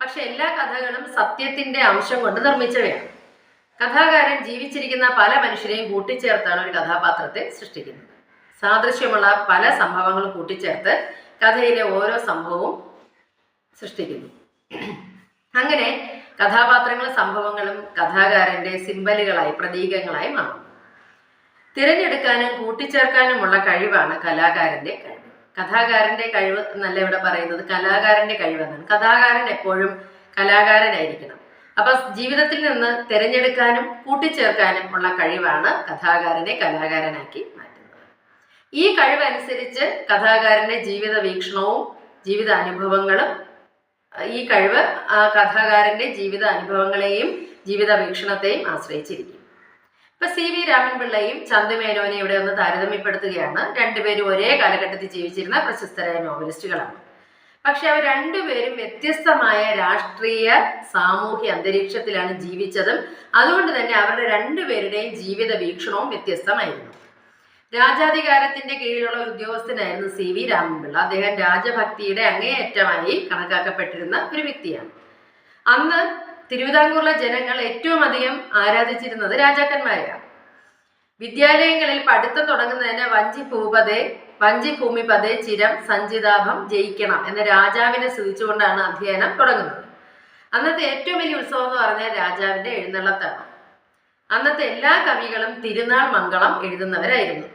പക്ഷെ എല്ലാ കഥകളും സത്യത്തിന്റെ അംശം കൊണ്ട് നിർമ്മിച്ചവയാണ്. കഥാകാരൻ ജീവിച്ചിരിക്കുന്ന പല മനുഷ്യരെയും കൂട്ടിച്ചേർത്താണ് ഒരു കഥാപാത്രത്തെ സൃഷ്ടിക്കുന്നത്. സാദൃശ്യമുള്ള പല സംഭവങ്ങളും കൂട്ടിച്ചേർത്ത് കഥയിലെ ഓരോ സംഭവവും സൃഷ്ടിക്കുന്നു. അങ്ങനെ കഥാപാത്രങ്ങളും സംഭവങ്ങളും കഥാകാരന്റെ സിമ്പലുകളായി പ്രതീകങ്ങളായി മാറും തിരഞ്ഞെടുക്കാനും കൂട്ടിച്ചേർക്കാനുമുള്ള കഴിവാണ് കലാകാരന്റെ കഴിവ്. കഥാകാരന്റെ കഴിവ് എന്നല്ല ഇവിടെ പറയുന്നത്. കലാകാരന്റെ കഴിവെന്നാണ്. കഥാകാരൻ എപ്പോഴും കലാകാരനായിരിക്കണം. അപ്പൊ ജീവിതത്തിൽ നിന്ന് തിരഞ്ഞെടുക്കാനും കൂട്ടിച്ചേർക്കാനും ഉള്ള കഴിവാണ് കഥാകാരനെ കലാകാരനാക്കി മാറ്റുന്നത്. ഈ കഴിവനുസരിച്ച് കഥാകാരന്റെ ജീവിത വീക്ഷണവും ജീവിത അനുഭവങ്ങളും ഈ കഴിവ് ആ കഥാകാരന്റെ ജീവിത അനുഭവങ്ങളെയും ജീവിത വീക്ഷണത്തെയും ആശ്രയിച്ചിരിക്കും. ഇപ്പൊ സി വി രാമൻപിള്ളയും ചന്ദമേനോനെ ഇവിടെ ഒന്ന് താരതമ്യപ്പെടുത്തുകയാണ്. രണ്ടുപേരും ഒരേ കാലഘട്ടത്തിൽ ജീവിച്ചിരുന്ന പ്രശസ്തരായ നോവലിസ്റ്റുകളാണ്. പക്ഷെ അവർ രണ്ടുപേരും വ്യത്യസ്തമായ രാഷ്ട്രീയ സാമൂഹ്യ അന്തരീക്ഷത്തിലാണ് ജീവിച്ചതും. അതുകൊണ്ട് തന്നെ അവരുടെ രണ്ടുപേരുടെയും ജീവിത വീക്ഷണവും വ്യത്യസ്തമായിരുന്നു. രാജാധികാരത്തിന്റെ കീഴിലുള്ള ഉദ്യോഗസ്ഥനായിരുന്നു സി വി രാമൻപിള്ള. അദ്ദേഹം രാജഭക്തിയുടെ അങ്ങേയറ്റമായി കണക്കാക്കപ്പെട്ടിരുന്ന ഒരു വ്യക്തിയാണ്. അന്ന് തിരുവിതാംകൂറിലെ ജനങ്ങൾ ഏറ്റവും അധികം ആരാധിച്ചിരുന്നത് രാജാക്കന്മാരെയാണ്. വിദ്യാലയങ്ങളിൽ പഠിത്തം തുടങ്ങുന്നതിന് വഞ്ചി ഭൂപതേ വഞ്ചി ഭൂമിപതേ ചിരം സഞ്ചിതാഭം ജയിക്കണം എന്ന രാജാവിനെ സ്തുതിച്ചുകൊണ്ടാണ് അധ്യയനം തുടങ്ങുന്നത്. അന്നത്തെ ഏറ്റവും വലിയ ഉത്സവം എന്ന് പറഞ്ഞാൽ രാജാവിന്റെ എഴുന്നള്ളത്താണ് അന്നത്തെ എല്ലാ കവികളും തിരുനാൾ മംഗളം എഴുതുന്നവരായിരുന്നു.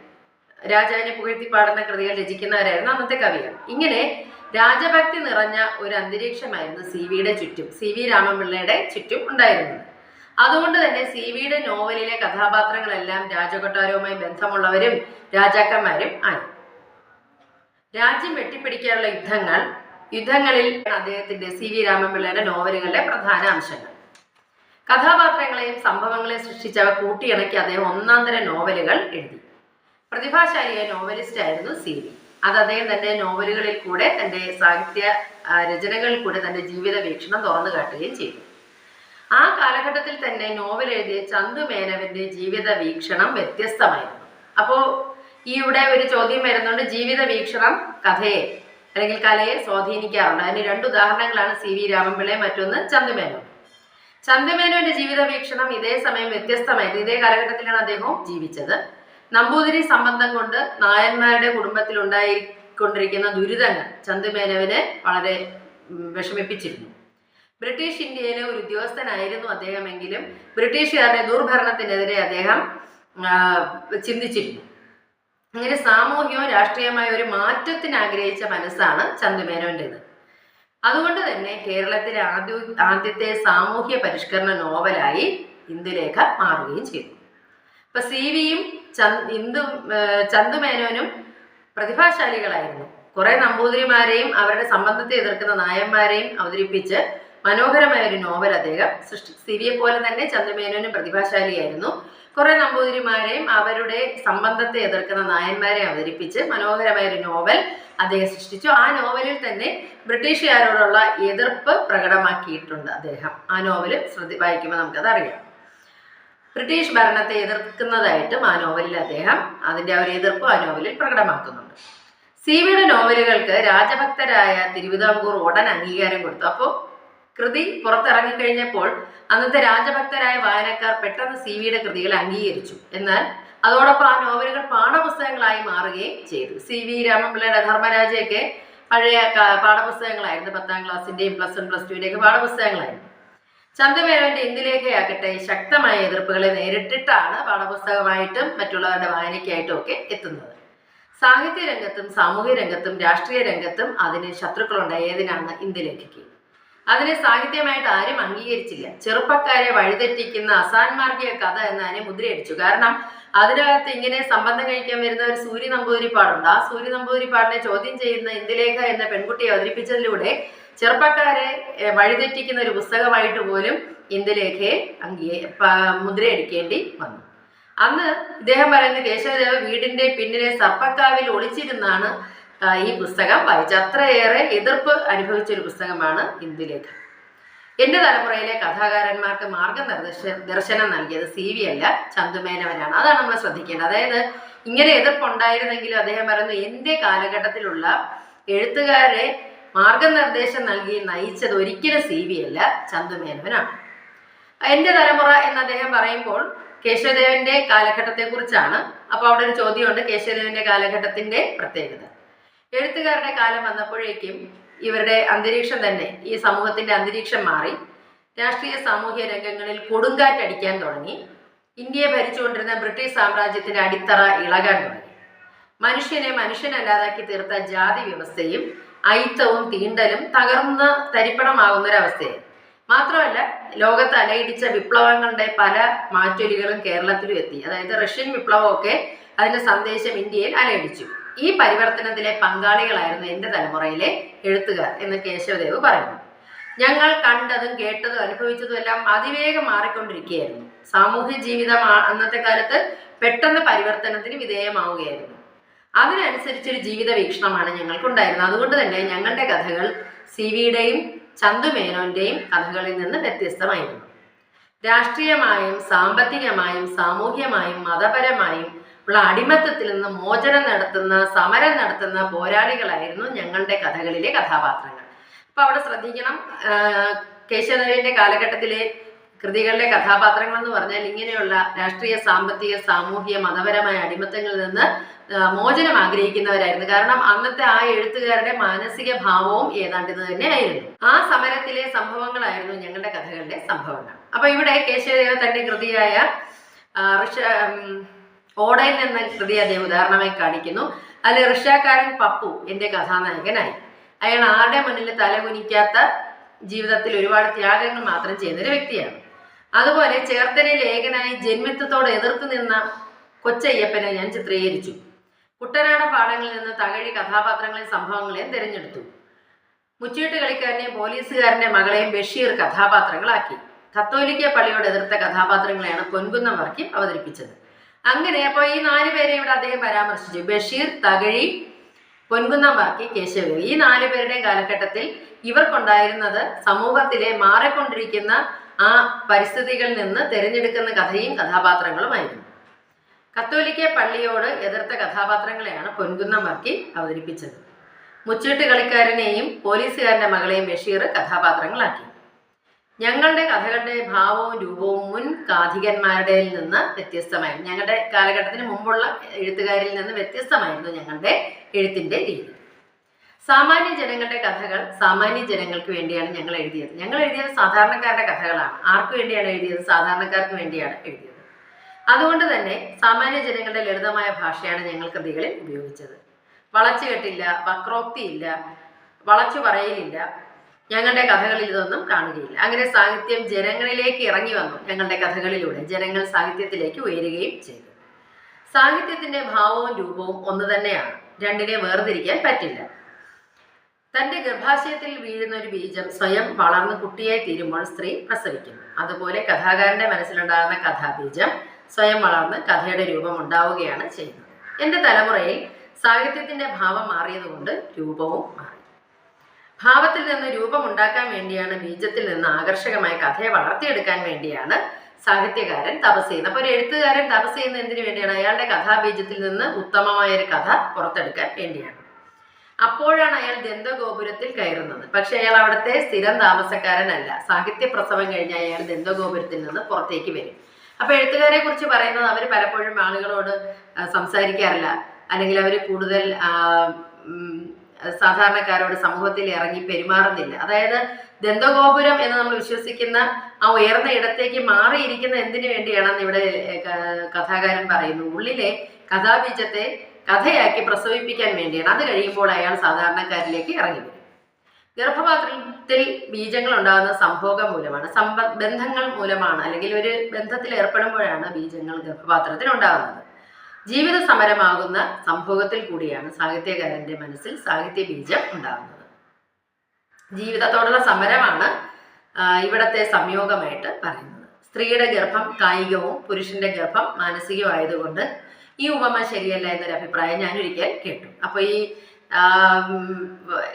രാജാവിനെ പുകഴ്ത്തി പാടുന്ന കൃതികൾ രചിക്കുന്നവരായിരുന്നു അന്നത്തെ കവികൾ. ഇങ്ങനെ രാജഭക്തി നിറഞ്ഞ ഒരു അന്തരീക്ഷമായിരുന്നു സി വിയുടെ ചുറ്റും. സി വി രാമപിള്ളയുടെ ചുറ്റും ഉണ്ടായിരുന്നത്. അതുകൊണ്ട് തന്നെ സി വിയുടെ നോവലിലെ കഥാപാത്രങ്ങളെല്ലാം രാജകൊട്ടാരവുമായി ബന്ധമുള്ളവരും രാജാക്കന്മാരും ആയി. രാജ്യം വെട്ടിപ്പിടിക്കാനുള്ള യുദ്ധങ്ങൾ യുദ്ധങ്ങളിൽ അദ്ദേഹത്തിന്റെ സി വി രാമപിള്ളയുടെ നോവലുകളിലെ പ്രധാന അംശങ്ങൾ. കഥാപാത്രങ്ങളെയും സംഭവങ്ങളെയും സൃഷ്ടിച്ചവ കൂട്ടിയിണക്കി അദ്ദേഹം ഒന്നാം തരം നോവലുകൾ എഴുതി. പ്രതിഭാശാലിയായ നോവലിസ്റ്റ് ആയിരുന്നു സി വി. അത് അദ്ദേഹം തന്റെ നോവലുകളിൽ കൂടെ തന്റെ സാഹിത്യ രചനകളിൽ കൂടെ തന്റെ ജീവിത വീക്ഷണം തുറന്നു കാട്ടുകയും ചെയ്തു. ആ കാലഘട്ടത്തിൽ തന്നെ നോവൽ എഴുതിയ ചന്തു മേനവന്റെ ജീവിത വീക്ഷണം വ്യത്യസ്തമായിരുന്നു. അപ്പോ ഈ ഇവിടെ ഒരു ചോദ്യം വരുന്നുണ്ട് ജീവിത വീക്ഷണം കഥയെ അല്ലെങ്കിൽ കലയെ സ്വാധീനിക്കാറുണ്ട്? അതിന് രണ്ട് ഉദാഹരണങ്ങളാണ് സി വി രാമൻപിള്ളയെ മറ്റൊന്ന് ചന്തുമേനോൻ ചന്തുമേനോന്റെ ജീവിത വീക്ഷണം ഇതേ സമയം വ്യത്യസ്തമായിരുന്നു. ഇതേ കാലഘട്ടത്തിലാണ് അദ്ദേഹവും ജീവിച്ചത്. നമ്പൂതിരി സംബന്ധം കൊണ്ട് നായന്മാരുടെ കുടുംബത്തിൽ ഉണ്ടായിക്കൊണ്ടിരിക്കുന്ന ദുരിതങ്ങൾ ചന്തുമേനോവിനെ വളരെ വിഷമിപ്പിച്ചിരുന്നു. ബ്രിട്ടീഷ് ഇന്ത്യയിലെ ഒരു ഉദ്യോഗസ്ഥനായിരുന്നു അദ്ദേഹമെങ്കിലും ബ്രിട്ടീഷുകാരുടെ ദുർഭരണത്തിനെതിരെ അദ്ദേഹം ചിന്തിച്ചിരുന്നു. അങ്ങനെ സാമൂഹികവും രാഷ്ട്രീയമായ ഒരു മാറ്റത്തിന് ആഗ്രഹിച്ച മനസ്സാണ് ചന്തുമേനോന്റെത്. അതുകൊണ്ട് തന്നെ കേരളത്തിലെ ആദ്യ ആദ്യത്തെ സാമൂഹ്യ പരിഷ്കരണ നോവലായി ഇന്ദുലേഖ മാറുകയും ചെയ്തു. ഇപ്പൊ സി വിയും ഇന്ദു ഏർ ചന്തുമേനോനും പ്രതിഭാശാലികളായിരുന്നു. കുറെ നമ്പൂതിരിമാരെയും അവരുടെ സംബന്ധത്തെ എതിർക്കുന്ന നായന്മാരെയും അവതരിപ്പിച്ച് മനോഹരമായ ഒരു നോവൽ അദ്ദേഹം സൃഷ്ടി സിവിയെ പോലെ തന്നെ ചന്തുമേനോനും പ്രതിഭാശാലിയായിരുന്നു. കുറെ നമ്പൂതിരിമാരെയും അവരുടെ സംബന്ധത്തെ എതിർക്കുന്ന നായന്മാരെ അവതരിപ്പിച്ച് മനോഹരമായ ഒരു നോവൽ അദ്ദേഹം സൃഷ്ടിച്ചു. ആ നോവലിൽ തന്നെ ബ്രിട്ടീഷുകാരോടുള്ള എതിർപ്പ് പ്രകടമാക്കിയിട്ടുണ്ട് അദ്ദേഹം. ആ നോവൽ ശ്രദ്ധ വായിക്കുമ്പോൾ നമുക്കത് അറിയാം ബ്രിട്ടീഷ് ഭരണത്തെ എതിർക്കുന്നതായിട്ടും ആ നോവലിൽ അദ്ദേഹം അതിന്റെ ആ ഒരു എതിർപ്പ് ആ നോവലിൽ പ്രകടമാക്കുന്നുണ്ട്. സി വിയുടെ നോവലുകൾക്ക് രാജഭക്തരായ തിരുവിതാംകൂർ ഉടൻ അംഗീകാരം കൊടുത്തു. അപ്പോൾ കൃതി പുറത്തിറങ്ങിക്കഴിഞ്ഞപ്പോൾ അന്നത്തെ രാജഭക്തരായ വായനക്കാർ പെട്ടെന്ന് സി വിയുടെ കൃതികൾ അംഗീകരിച്ചു. എന്നാൽ അതോടൊപ്പം ആ നോവലുകൾ പാഠപുസ്തകങ്ങളായി മാറുകയും ചെയ്തു. സി വി രാമപിള്ളയുടെ ധർമ്മരാജയൊക്കെ പഴയ പാഠപുസ്തകങ്ങളായിരുന്നു. പത്താം ക്ലാസ്സിന്റെയും പ്ലസ് വൺ പ്ലസ് ടുവിന്റെയൊക്കെ പാഠപുസ്തകങ്ങളായിരുന്നു. ചന്ദ്രമേനോന്റെ ഇന്ദുലേഖയാകട്ടെ ശക്തമായ എതിർപ്പുകളെ നേരിട്ടിട്ടാണ് പാഠപുസ്തകമായിട്ടും മറ്റുള്ളവരുടെ വായനയ്ക്കായിട്ടും ഒക്കെ എത്തുന്നത്. സാഹിത്യ രംഗത്തും സാമൂഹ്യ രംഗത്തും രാഷ്ട്രീയ രംഗത്തും അതിന് ശത്രുക്കളുണ്ടായ ഏതിനാണ് ഇന്ദുലേഖയ്ക്ക് അതിനെ സാഹിത്യമായിട്ട് ആരും അംഗീകരിച്ചില്ല. ചെറുപ്പക്കാരെ വഴിതെറ്റിക്കുന്ന അസാൻമാർഗീയ കഥ എന്നതിനെ മുദ്രയടിച്ചു. കാരണം അതിനകത്ത് ഇങ്ങനെ സംബന്ധം കഴിക്കാൻ വരുന്ന ഒരു സൂര്യ നമ്പൂതിരിപ്പാടുണ്ട് ആ സൂര്യ നമ്പൂതിരിപ്പാടിനെ ചോദ്യം ചെയ്യുന്ന ഇന്ദുലേഖ എന്ന പെൺകുട്ടിയെ അവതരിപ്പിച്ചതിലൂടെ ചെറുപ്പക്കാരെ വഴിതെറ്റിക്കുന്ന ഒരു പുസ്തകമായിട്ട് പോലും ഇന്ദുലേഖയെ അംഗീ മുദ്രയടിക്കേണ്ടി വന്നു. അന്ന് ഇദ്ദേഹം പറയുന്ന കേശവദേവ വീടിന്റെ പിന്നിലെ സർപ്പക്കാവിൽ ഒളിച്ചിരുന്നാണ് ഈ പുസ്തകം വായിച്ചത്. അത്രയേറെ എതിർപ്പ് അനുഭവിച്ച ഒരു പുസ്തകമാണ് ഇന്ദുലേഖ. എന്റെ തലമുറയിലെ കഥാകാരന്മാർക്ക് മാർഗനിർദ്ദേശ ദർശനം നൽകിയത് സി വി അല്ല ചന്തുമേനവനാണ്. അതാണ് നമ്മൾ ശ്രദ്ധിക്കേണ്ടത്. അതായത് ഇങ്ങനെ എതിർപ്പുണ്ടായിരുന്നെങ്കിലും അദ്ദേഹം പറയുന്നു എന്റെ കാലഘട്ടത്തിലുള്ള എഴുത്തുകാരെ മാർഗനിർദ്ദേശം നൽകി നയിച്ചത് ഒരിക്കലും സി വി അല്ല ചന്ദുമേനവനാണ് എന്റെ തലമുറ എന്ന് അദ്ദേഹം പറയുമ്പോൾ കേശവദേവന്റെ കാലഘട്ടത്തെക്കുറിച്ചാണ്. അപ്പോൾ അവിടെ ഒരു ചോദ്യമുണ്ട് കേശവദേവന്റെ കാലഘട്ടത്തിന്റെ പ്രത്യേകത. എഴുത്തുകാരുടെ കാലം വന്നപ്പോഴേക്കും ഇവരുടെ അന്തരീക്ഷം തന്നെ ഈ സമൂഹത്തിന്റെ അന്തരീക്ഷം മാറി. രാഷ്ട്രീയ സാമൂഹ്യ രംഗങ്ങളിൽ കൊടുങ്കാറ്റടിക്കാൻ തുടങ്ങി. ഇന്ത്യയെ ഭരിച്ചുകൊണ്ടിരുന്ന ബ്രിട്ടീഷ് സാമ്രാജ്യത്തിന്റെ അടിത്തറ ഇളകാൻ തുടങ്ങി. മനുഷ്യനെ മനുഷ്യനല്ലാതാക്കി തീർത്ത ജാതി വ്യവസ്ഥയും അയിത്തവും തീണ്ടലും തകർന്ന് തരിപ്പണമാകുന്ന ഒരവസ്ഥയായി മാത്രമല്ല ലോകത്ത് അലയിടിച്ച വിപ്ലവങ്ങളുടെ പല മാറ്റൊലികളും കേരളത്തിലും എത്തി. അതായത് റഷ്യൻ വിപ്ലവമൊക്കെ അതിന്റെ സന്ദേശം ഇന്ത്യയിൽ അലയിടിച്ചു. ഈ പരിവർത്തനത്തിലെ പങ്കാളികളായിരുന്നു എന്റെ തലമുറയിലെ എഴുത്തുകാർ എന്ന് കേശവദേവ് പറയുന്നു. ഞങ്ങൾ കണ്ടതും കേട്ടതും അനുഭവിച്ചതും എല്ലാം അതിവേഗം മാറിക്കൊണ്ടിരിക്കുകയായിരുന്നു. സാമൂഹ്യ ജീവിതം അന്നത്തെ കാലത്ത് പെട്ടെന്ന് പരിവർത്തനത്തിന് വിധേയമാവുകയായിരുന്നു. അതിനനുസരിച്ചൊരു ജീവിത വീക്ഷണമാണ് ഞങ്ങൾക്കുണ്ടായിരുന്നത്. അതുകൊണ്ട് തന്നെ ഞങ്ങളുടെ കഥകൾ സി വിയുടെയും ചന്തുമേനോന്റെയും കഥകളിൽ നിന്ന് വ്യത്യസ്തമായിരുന്നു. രാഷ്ട്രീയമായും സാമ്പത്തികമായും സാമൂഹ്യമായും മതപരമായും ഉള്ള അടിമത്തത്തിൽ നിന്ന് മോചനം നടത്തുന്ന സമരം നടത്തുന്ന പോരാളികളായിരുന്നു ഞങ്ങളുടെ കഥകളിലെ കഥാപാത്രങ്ങൾ. അപ്പൊ അവിടെ ശ്രദ്ധിക്കണം. കേശവനവിന്റെ കാലഘട്ടത്തിലെ കൃതികളിലെ കഥാപാത്രങ്ങൾ എന്ന് പറഞ്ഞാൽ ഇങ്ങനെയുള്ള രാഷ്ട്രീയ സാമ്പത്തിക സാമൂഹിക മതപരമായ അടിമത്തങ്ങളിൽ നിന്ന് മോചനം ആഗ്രഹിക്കുന്നവരായിരുന്നു. കാരണം അന്നത്തെ ആ എഴുത്തുകാരുടെ മാനസിക ഭാവവും ഏതാണ്ട് ഇത് തന്നെയായിരുന്നു. ആ സമരത്തിലെ സംഭവങ്ങളായിരുന്നു ഞങ്ങളുടെ കഥകളുടെ സംഭവങ്ങൾ. അപ്പൊ ഇവിടെ കേശവദേവ തന്റെ കൃതിയായ ഋഷ ഓടയിൽ എന്ന കൃതി അദ്ദേഹം ഉദാഹരണമായി കാണിക്കുന്നു. അതിൽ ഋഷാക്കാരൻ പപ്പു എന്റെ കഥാനായകനായി. അയാൾ ആരുടെ മുന്നിൽ തലകുനിക്കാത്ത ജീവിതത്തിൽ ഒരുപാട് ത്യാഗങ്ങൾ മാത്രം ചെയ്യുന്ന ഒരു വ്യക്തിയാണ്. അതുപോലെ ചേർത്തലയിൽ ഏകനായി ജന്മിത്വത്തോട് എതിർത്ത് നിന്ന കൊച്ചയ്യപ്പനെ ഞാൻ ചിത്രീകരിച്ചു. കുട്ടനാട പാടങ്ങളിൽ നിന്ന് തകഴി കഥാപാത്രങ്ങളെയും സംഭവങ്ങളെയും തിരഞ്ഞെടുത്തു. മുച്ചീട്ട് കളിക്കാരനെയും പോലീസുകാരന്റെ മകളെയും ബഷീർ കഥാപാത്രങ്ങളാക്കി. കത്തോലിക്ക പള്ളിയോട് എതിർത്ത കഥാപാത്രങ്ങളെയാണ് പൊൻകുന്നം വർക്കി അവതരിപ്പിച്ചത്. അങ്ങനെ അപ്പോൾ ഈ നാല് പേരെ ഇവിടെ അദ്ദേഹം പരാമർശിച്ചു. ബഷീർ തകഴി പൊൻകുന്നം വർക്കി കേശവ ഈ നാല് പേരുടെയും കാലഘട്ടത്തിൽ ഇവർക്കുണ്ടായിരുന്നത് സമൂഹത്തിലെ മാറിക്കൊണ്ടിരിക്കുന്ന ആ പരിസ്ഥിതികളിൽ നിന്ന് തിരഞ്ഞെടുക്കുന്ന കഥയും കഥാപാത്രങ്ങളുമായിരുന്നു. കത്തോലിക്ക പള്ളിയോട് എതിർത്ത കഥാപാത്രങ്ങളെയാണ് പൊൻകുന്നം വർക്കി അവതരിപ്പിച്ചത്. മുച്ചീട്ട് കളിക്കാരനെയും പോലീസുകാരന്റെ മകളെയും ബഷീർ കഥാപാത്രങ്ങളാക്കി. ഞങ്ങളുടെ കഥകളുടെ ഭാവവും രൂപവും മുൻ കാഥികന്മാരുടെ നിന്ന് വ്യത്യസ്തമായിരുന്നു. ഞങ്ങളുടെ കാലഘട്ടത്തിന് മുമ്പുള്ള എഴുത്തുകാരിൽ നിന്ന് വ്യത്യസ്തമായിരുന്നു ഞങ്ങളുടെ എഴുത്തിന്റെ രീതി. സാമാന്യ ജനങ്ങളുടെ കഥകൾ സാമാന്യ ജനങ്ങൾക്ക് വേണ്ടിയാണ് ഞങ്ങൾ എഴുതിയത്. ഞങ്ങൾ എഴുതിയത് സാധാരണക്കാരുടെ കഥകളാണ്. ആർക്ക് വേണ്ടിയാണ് എഴുതിയത്? സാധാരണക്കാർക്ക് വേണ്ടിയാണ് എഴുതിയത്. അതുകൊണ്ട് തന്നെ സാമാന്യ ജനങ്ങളുടെ ലളിതമായ ഭാഷയാണ് ഞങ്ങൾ കൃതികളിൽ ഉപയോഗിച്ചത്. വളച്ചുകെട്ടില്ല വക്രോക്തിയില്ല വളച്ചു പറയലില്ല. ഞങ്ങളുടെ കഥകളിൽ ഇതൊന്നും കാണുകയില്ല. അങ്ങനെ സാഹിത്യം ജനങ്ങളിലേക്ക് ഇറങ്ങി വന്നു ഞങ്ങളുടെ കഥകളിലൂടെ. ജനങ്ങൾ സാഹിത്യത്തിലേക്ക് ഉയരുകയും ചെയ്തു. സാഹിത്യത്തിന്റെ ഭാവവും രൂപവും ഒന്ന് തന്നെയാണ്. രണ്ടിനെ വേർതിരിക്കാൻ പറ്റില്ല. തന്റെ ഗർഭാശയത്തിൽ വീഴുന്ന ഒരു ബീജം സ്വയം വളർന്ന് കുട്ടിയായി തീരുമ്പോൾ സ്ത്രീ പ്രസവിക്കുന്നു. അതുപോലെ കഥാകാരന്റെ മനസ്സിലുണ്ടാകുന്ന കഥാബീജം സ്വയം വളർന്ന് കഥയുടെ രൂപം ഉണ്ടാവുകയാണ് ചെയ്യുന്നത്. എന്റെ തലമുറയിൽ സാഹിത്യത്തിന്റെ ഭാവം മാറിയതുകൊണ്ട് രൂപവും മാറി. ഭാവത്തിൽ നിന്ന് രൂപം ഉണ്ടാക്കാൻ വേണ്ടിയാണ് ബീജത്തിൽ നിന്ന് ആകർഷകമായ കഥയെ വളർത്തിയെടുക്കാൻ വേണ്ടിയാണ് സാഹിത്യകാരൻ തപസ് ചെയ്യുന്നത്. അപ്പോൾ ഒരു എഴുത്തുകാരൻ തപസ് ചെയ്യുന്നത് എന്തിനു വേണ്ടിയാണ് അയാളുടെ കഥാബീജത്തിൽ നിന്ന് ഉത്തമമായ ഒരു കഥ പുറത്തെടുക്കാൻ വേണ്ടിയാണ്. അപ്പോഴാണ് അയാൾ ദന്തഗോപുരത്തിൽ കയറുന്നത്. പക്ഷെ അയാൾ അവിടുത്തെ സ്ഥിരം താമസക്കാരനല്ല. സാഹിത്യ പ്രസവം കഴിഞ്ഞ് അയാൾ ദന്തഗോപുരത്തിൽ നിന്ന് പുറത്തേക്ക് വരും. അപ്പൊ എഴുത്തുകാരെ കുറിച്ച് പറയുന്നത് അവർ പലപ്പോഴും ആളുകളോട് സംസാരിക്കാറില്ല. അല്ലെങ്കിൽ അവർ കൂടുതൽ സാധാരണക്കാരോട് സമൂഹത്തിൽ ഇറങ്ങി പെരുമാറുന്നില്ല. അതായത് ദന്തഗോപുരം എന്ന് നമ്മൾ വിശ്വസിക്കുന്ന ആ ഉയർന്ന ഇടത്തേക്ക് മാറിയിരിക്കുന്ന എന്തിനു വേണ്ടിയാണെന്ന് ഇവിടെ കഥാകാരൻ പറയുന്നു. ഉള്ളിലെ കഥാബീജത്തെ കഥയാക്കി പ്രസവിപ്പിക്കാൻ വേണ്ടിയാണ്. അത് കഴിയുമ്പോൾ അയാൾ സാധാരണക്കാരിലേക്ക് ഇറങ്ങി വരും. ഗർഭപാത്രത്തിൽ ബീജങ്ങൾ ഉണ്ടാകുന്ന സംഭോഗം മൂലമാണ് സമ്പ ബന്ധങ്ങൾ മൂലമാണ് അല്ലെങ്കിൽ ഒരു ബന്ധത്തിൽ ഏർപ്പെടുമ്പോഴാണ് ബീജങ്ങൾ ഗർഭപാത്രത്തിൽ ഉണ്ടാകുന്നത്. ജീവിത സമരമാകുന്ന സംഭോഗത്തിൽ കൂടിയാണ് സാഹിത്യകാരന്റെ മനസ്സിൽ സാഹിത്യ ബീജം ഉണ്ടാകുന്നത്. ജീവിതത്തോടുള്ള സമരമാണ് ഇവിടത്തെ സംയോഗമായിട്ട് പറയുന്നത്. സ്ത്രീയുടെ ഗർഭം കായികവും പുരുഷന്റെ ഗർഭം മാനസികമായതുകൊണ്ട് ഈ ഉപമ ശരിയല്ല എന്നൊരു അഭിപ്രായം ഞാൻ ഒരിക്കൽ കേട്ടു. അപ്പൊ ഈ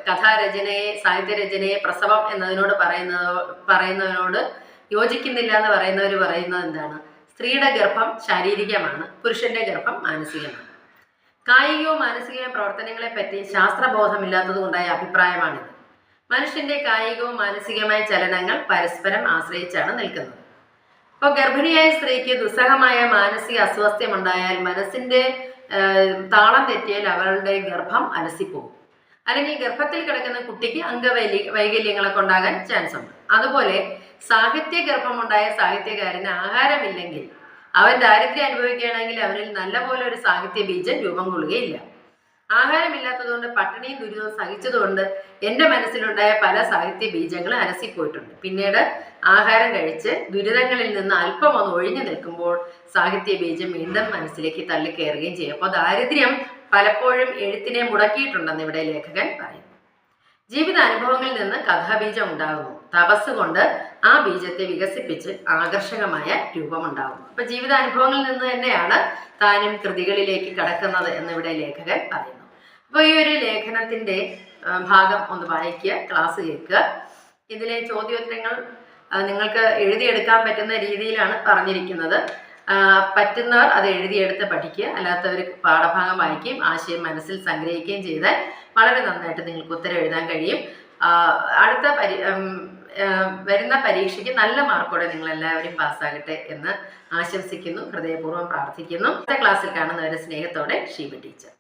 കഥാരചനയെ സാഹിത്യരചനയെ പ്രസവം എന്നതിനോട് പറയുന്നത് പറയുന്നതിനോട് യോജിക്കുന്നില്ല എന്ന് പറയുന്നവർ പറയുന്നത് എന്താണ്? സ്ത്രീയുടെ ഗർഭം ശാരീരികമാണ് പുരുഷന്റെ ഗർഭം മാനസികമാണ്. കായികവും മാനസികവും പ്രവർത്തനങ്ങളെ പറ്റി ശാസ്ത്രബോധമില്ലാത്തത് കൊണ്ടായ അഭിപ്രായമാണിത്. മനുഷ്യന്റെ കായികവും മാനസികമായ ചലനങ്ങൾ പരസ്പരം ആശ്രയിച്ചാണ് നിൽക്കുന്നത്. ഇപ്പോൾ ഗർഭിണിയായ സ്ത്രീക്ക് ദുസ്സഹമായ മാനസിക അസ്വാസ്ഥ്യമുണ്ടായാൽ മനസ്സിന്റെ താളം തെറ്റിയാൽ അവളുടെ ഗർഭം അലസിപ്പോകും. അല്ലെങ്കിൽ ഗർഭത്തിൽ കിടക്കുന്ന കുട്ടിക്ക് അംഗവൈലി വൈകല്യങ്ങളൊക്കെ ഉണ്ടാകാൻ ചാൻസ് ഉണ്ട്. അതുപോലെ സാഹിത്യ ഗർഭമുണ്ടായ സാഹിത്യകാരന് ആഹാരമില്ലെങ്കിൽ അവൻ ദാരിദ്ര്യം അനുഭവിക്കുകയാണെങ്കിൽ അവനിൽ നല്ലപോലെ ഒരു സാഹിത്യ ബീജം രൂപം കൊള്ളുകയില്ല. ആഹാരമില്ലാത്തതുകൊണ്ട് പട്ടിണിയും ദുരിതവും സഹിച്ചതുകൊണ്ട് എന്റെ മനസ്സിലുണ്ടായ പല സാഹിത്യ ബീജങ്ങളും അലസിപ്പോയിട്ടുണ്ട്. പിന്നീട് ആഹാരം കഴിച്ച് ദുരിതങ്ങളിൽ നിന്ന് അല്പം ഒന്ന് ഒഴിഞ്ഞു നിൽക്കുമ്പോൾ സാഹിത്യ ബീജം വീണ്ടും മനസ്സിലേക്ക് തള്ളിക്കയറുകയും ചെയ്യും. അപ്പോൾ ദാരിദ്ര്യം പലപ്പോഴും എഴുത്തിനെ മുടക്കിയിട്ടുണ്ടെന്ന് ഇവിടെ ലേഖകൻ പറയുന്നു. ജീവിത അനുഭവങ്ങളിൽ നിന്ന് കഥാബീജം ഉണ്ടാകുന്നു. തപസ് കൊണ്ട് ആ ബീജത്തെ വികസിപ്പിച്ച് ആകർഷകമായ രൂപം രൂപമുണ്ടാകുന്നു. അപ്പൊ ജീവിതാനുഭവങ്ങളിൽ നിന്ന് തന്നെയാണ് താനും കൃതികളിലേക്ക് കടക്കുന്നത് എന്നിവിടെ ലേഖകൻ പറയുന്നു. അപ്പോൾ ഈ ഒരു ലേഖനത്തിന്റെ ഭാഗം ഒന്ന് വായിക്കുക ക്ലാസ് കേൾക്കുക. ഇതിലെ ചോദ്യോത്തരങ്ങൾ നിങ്ങൾക്ക് എഴുതിയെടുക്കാൻ പറ്റുന്ന രീതിയിലാണ് പറഞ്ഞിരിക്കുന്നത്. പറ്റുന്നവർ അത് എഴുതിയെടുത്ത് പഠിക്കുക അല്ലാത്തവർ പാഠഭാഗം വായിക്കുകയും ആശയം മനസ്സിൽ സംഗ്രഹിക്കുകയും ചെയ്താൽ വളരെ നന്നായിട്ട് നിങ്ങൾക്ക് ഉത്തരം എഴുതാൻ കഴിയും. അടുത്ത പരി വരുന്ന പരീക്ഷയ്ക്ക് നല്ല മാർക്കോടെ നിങ്ങൾ എല്ലാവരും പാസ്സാകട്ടെ എന്ന് ആശംസിക്കുന്നു ഹൃദയപൂർവം പ്രാർത്ഥിക്കുന്നു. അടുത്ത ക്ലാസ്സിൽ കാണുന്നവരെ സ്നേഹത്തോടെ ഷീബ ടീച്ചർ.